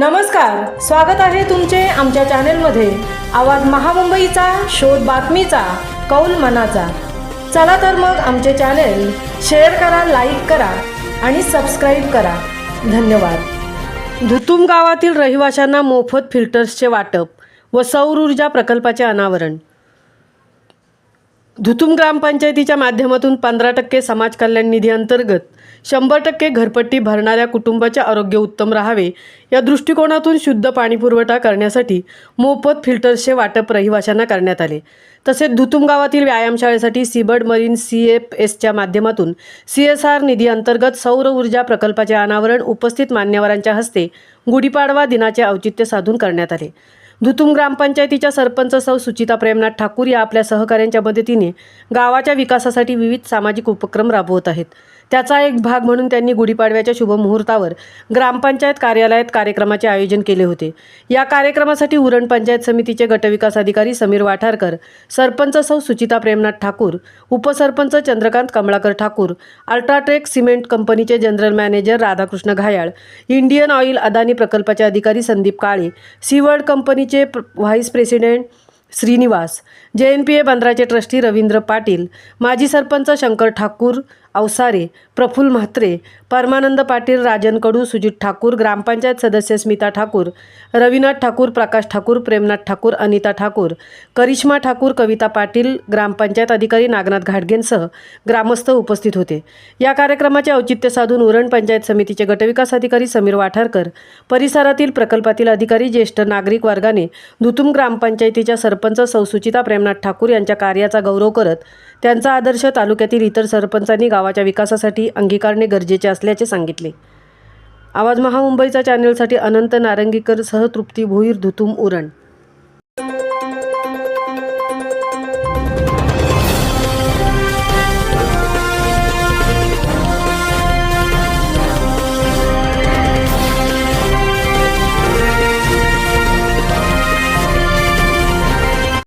नमस्कार स्वागत आहे तुमचे आमच्या चॅनेलमध्ये. आवाज महामुंबईचा शोध बातमीचा कौल मनाचा. चला तर मग आमचे चॅनेल शेअर करा लाईक करा आणि सबस्क्राईब करा. धन्यवाद. धुतुम गावातील रहिवाशांना मोफत फिल्टर्सचे वाटप व सौर ऊर्जा प्रकल्पाचे अनावरण. धुतुम ग्रामपंचायतीच्या माध्यमातून पंधरा टक्के समाज कल्याण निधी अंतर्गत शंभर टक्के घरपट्टी भरणाऱ्या कुटुंबाचे आरोग्य उत्तम राहावे या दृष्टिकोनातून शुद्ध पाणीपुरवठा करण्यासाठी मोफत फिल्टर्सचे वाटप रहिवाशांना करण्यात आले. तसेच धुतुम गावातील व्यायामशाळेसाठी सीबर्ड मरीन सी एफ एसच्या माध्यमातून सी एस आर निधी अंतर्गत सौर ऊर्जा प्रकल्पाचे अनावरण उपस्थित मान्यवरांच्या हस्ते गुढीपाडवा दिनाचे औचित्य साधून करण्यात आले. धुतुम ग्रामपंचायतीच्या सरपंच सौ सुचिता प्रेमनाथ ठाकूर या आपल्या सहकाऱ्यांच्या मदतीने गावाच्या विकासासाठी विविध सामाजिक उपक्रम राबवत आहेत. त्याचा एक भाग म्हणून त्यांनी गुढीपाडव्याच्या शुभमुहूर्तावर ग्रामपंचायत कार्यालयात कार्यक्रमाचे आयोजन केले होते. या कार्यक्रमासाठी उरण पंचायत समितीचे गटविकास अधिकारी समीर वाठारकर सरपंच सौ सुचिता प्रेमनाथ ठाकूर उपसरपंच चंद्रकांत कमळाकर ठाकूर अल्ट्राटेक सिमेंट कंपनीचे general manager Radhakrishna Ghayal Indian Oil Adani प्रकल्पाचे अधिकारी संदीप काळे सीवर्ड कंपनीचे प्र- vice president Srinivas J N P A बंदराचे trustee Ravindra Patil माजी सरपंच शंकर ठाकूर अवसारे प्रफुल म्हात्रे परमानंद पाटील राजन कडू सुजित ठाकूर ग्रामपंचायत सदस्य स्मिता ठाकूर रविनाथ ठाकूर प्रकाश ठाकूर प्रेमनाथ ठाकूर अनिता ठाकूर करिश्मा ठाकूर कविता पाटील ग्रामपंचायत अधिकारी नागनाथ घाटगेंसह ग्रामस्थ उपस्थित होते. या कार्यक्रमाचे औचित्य साधून उरण पंचायत समितीचे गटविकास अधिकारी समीर वाठारकर परिसरातील प्रकल्पातील अधिकारी ज्येष्ठ नागरिक वर्गाने धुतुम ग्रामपंचायतीच्या सरपंच सौसुचिता प्रेमनाथ ठाकूर यांच्या कार्याचा गौरव करत त्यांचा आदर्श तालुक्यातील इतर सरपंचांनी गाव गावाच्या विकासासाठी अंगीकारणे गरजेचे असल्याचे सांगितले. आवाज महामुंबईचा चॅनलसाठी अनंत नारंगीकर सह तृप्ती भोईर धुतुम उरण